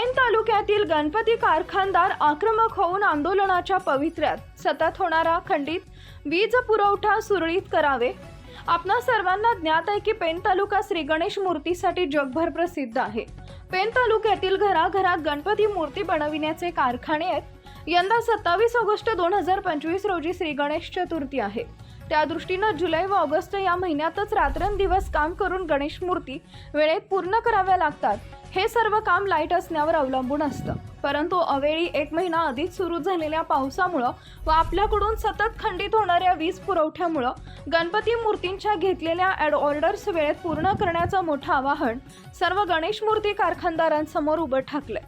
पेण तालुक्यातील गणपती कारखानदार आक्रमक होऊन आंदोलनाच्या पवित्र्यात सतत होणारा खंडित वीज पुरवठा सुरळीत करावे. आपणा सर्वांना ज्ञात आहे की पेण तालुका श्री गणेश मूर्तीसाठी जगभर प्रसिद्ध आहे. पेण तालुक्यातील घराघरात गणपती मूर्ती बनविण्याचे कारखाने आहेत. यंदा सत्तावीस ऑगस्ट दोन हजार पंचवीस रोजी श्री गणेश चतुर्थी आहे. त्या दृष्टीनं जुलै व ऑगस्ट या महिन्यातच रात्रंदिवस काम करून गणेश मूर्ती वेळेत पूर्ण कराव्या लागतात. हे सर्व काम लाइट असण्यावर अवलंबून असतं. परंतु अवेळी एक महिना आधीच सुरू झालेल्या पावसामुळं व आपल्याकडून सतत खंडित होणाऱ्या वीज पुरवठ्यामुळं गणपती मूर्तींच्या घेतलेल्या ॲड ऑर्डर्स वेळेत पूर्ण करण्याचं मोठं आवाहन सर्व गणेश मूर्ती कारखानदारांसमोर उभं ठाकलंय.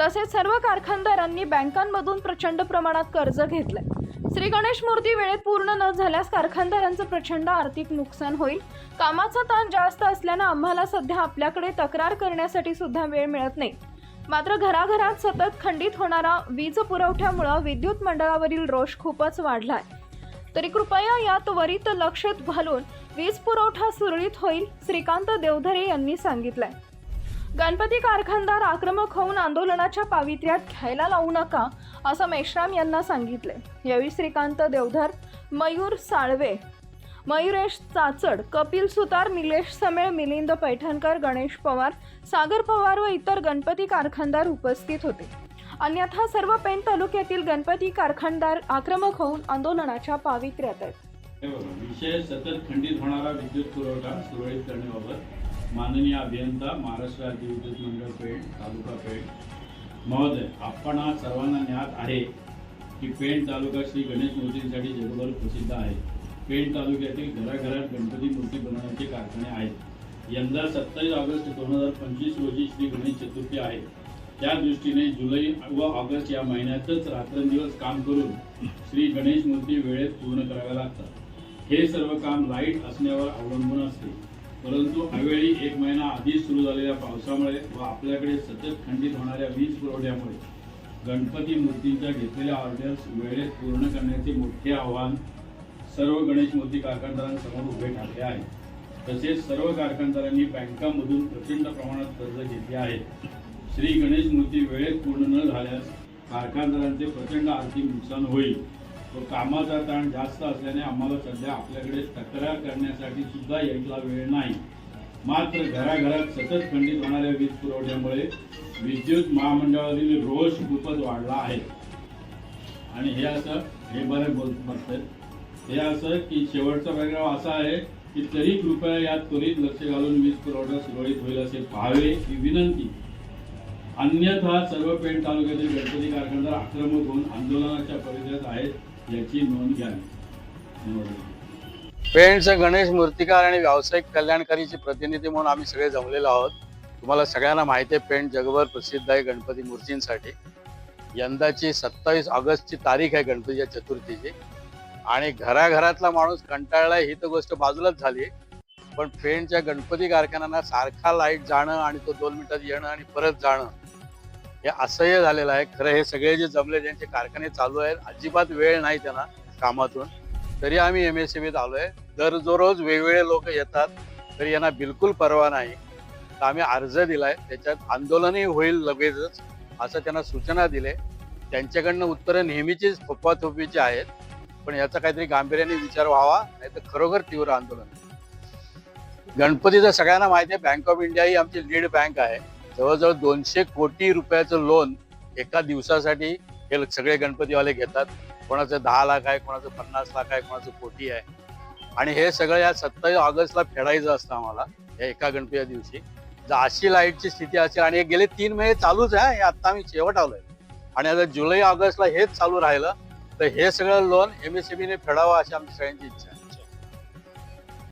तसेच सर्व कारखानदारांनी बँकांमधून प्रचंड प्रमाणात कर्ज घेतलंय. श्री गणेश मूर्ती वेळेत पूर्ण न झाल्यास कारखानदारांचं प्रचंड आर्थिक नुकसान होईल. कामाचा ताण जास्त असल्यानं आम्हाला सध्या आपल्याकडे तक्रार करण्यासाठी सुद्धा वेळ मिळत नाही. मात्र घराघरात सतत खंडित होणारा वीज पुरवठ्यामुळं विद्युत मंडळावरील रोष खूपच वाढलाय. तरी कृपया या त्वरित लक्ष घालून वीज पुरवठा सुरळीत होईल श्रीकांत देवधरे यांनी सांगितलंय. गणपती कारखानदार आक्रमक होऊन आंदोलनाच्या पावित्र्यात घ्यायला लावू नका असं मेश्राम यांना सांगितले. यावेळी श्रीकांत देवधर मयूर साळवे मयुरेश चाचड कपिल सुतार निलेश समेळ मिलिंद पैठणकर गणेश पवार सागर पवार व इतर गणपती कारखानदार उपस्थित होते. अन्यथा सर्व पेण तालुक्यातील गणपती कारखानदार आक्रमक होऊन आंदोलनाच्या पावित्र्यात आहेत. विषय सतत खंडित होणारा विद्युत पुरवठा सुरळीत करण्याबाबत माननीय अभियंता महाराष्ट्र राज्य विद्युत मंडळ पेठ तालुका पेठ. महोदय आपण हा सर्वांना ज्ञात आहे की पेण तालुका श्री गणेश मूर्तींसाठी जगभर प्रसिद्ध आहे. पेण तालुक्यातील घराघरात गणपती मूर्ती बनवण्याचे कारखाने आहेत. यंदा सत्तावीस ऑगस्ट दोन हजार पंचवीस रोजी श्री गणेश चतुर्थी आहे. त्या दृष्टीने जुलै व ऑगस्ट या महिन्यातच रात्रंदिवस काम करून श्री गणेश मूर्ती वेळेत पूर्ण कराव्या लागतात. हे सर्व काम लाइट असण्यावर अवलंबून असते. परंतु अवेळी एक महिना आधीच सुरू झालेल्या पावसामुळे व आपल्याकडे सतत खंडित होणाऱ्या वीज पुरवठ्यामुळे गणपती मूर्तींच्या घेतलेल्या ऑर्डर्स वेळेत पूर्ण करण्याचे मोठे आव्हान सर्व गणेश मूर्ती कारखानदारांसमोर उभे ठाकले आहे तसेच सर्व कारखानदारांनी बँकांमधून प्रचंड प्रमाणात कर्ज घेतले आहे. श्री गणेश मूर्ती वेळेत पूर्ण न झाल्यास कारखानदारांचे प्रचंड आर्थिक नुकसान होईल. तो कामाचा ताण जास्त असल्याने आम्हाला सध्या आपल्याकडे तक्रार करण्यासाठी सुद्धा यायला वेळ नाही. मात्र घराघरात सतत खंडित होणाऱ्या वीज पुरवठ्यामुळे विद्युत महामंडळातील रोष खूपच वाढला आहे. आणि हे असं हे बरं बोल बघतात हे असं की शेवटचा पॅराग्राफ असा आहे की तरी कृपया यात त्वरित लक्ष घालून वीज पुरवठा सुरळीत होईल असे पाहावे ही विनंती. अन्यथा सर्व पेण तालुक्यातील गणपती कारखानदार आक्रमक होऊन आंदोलनाच्या परिसरात आहेत. याची नोंद घ्यावी. पेंटचे गणेश मूर्तिकार आणि व्यावसायिक कल्याणकारीचे प्रतिनिधी म्हणून आम्ही सगळे जमलेलो आहोत. तुम्हाला सगळ्यांना माहिती आहे पेंट जगभर प्रसिद्ध आहे गणपती मूर्तींसाठी. यंदाची सत्तावीस ऑगस्टची तारीख आहे गणपतीच्या चतुर्थीची. आणि घराघरातला माणूस कंटाळलाय ही तर गोष्ट बाजूलाच झाली पण पेंटच्या गणपती कारखान्यांना सारखा लाइट जाणं आणि तो दोन मिनिटात येणं आणि परत जाणं हे असह्य झालेलं आहे. खरं हे सगळे जे जमले ज्यांचे कारखाने चालू आहेत अजिबात वेळ नाही त्यांना कामातून. तरी आम्ही एम एस सी बीत आहे दर जो रोज वेगवेगळे लोक येतात. तरी यांना बिलकुल परवा नाही. तर आम्ही अर्ज दिलाय. त्याच्यात आंदोलनही होईल लगेचच असं त्यांना सूचना दिले. त्यांच्याकडनं उत्तरं नेहमीचीच थोपवाथोपीची आहेत. पण याचा काहीतरी गांभीर्याने विचार व्हावा नाही तर खरोखर तीव्र आंदोलन. गणपतीचं सगळ्यांना माहिती आहे बँक ऑफ इंडिया ही आमची लीड बँक आहे. जवळजवळ दोनशे कोटी रुपयाचं लोन एका दिवसासाठी हे सगळे गणपतीवाले घेतात. कोणाचं दहा लाख आहे कोणाचं पन्नास लाख आहे कोणाचं कोटी आहे. आणि हे सगळं या सत्तावीस ऑगस्टला फेडायचं असतं आम्हाला या एका गणपती दिवशी. जर अशी लाईटची स्थिती असेल आणि हे गेले तीन महिने चालूच आहे हे आत्ता आम्ही शेवट आलोय. आणि आता जुलै ऑगस्टला हेच चालू राहिलं तर हे सगळं लोन एम एस सी बीने फेडावं अशी आमची सगळ्यांची इच्छा आहे.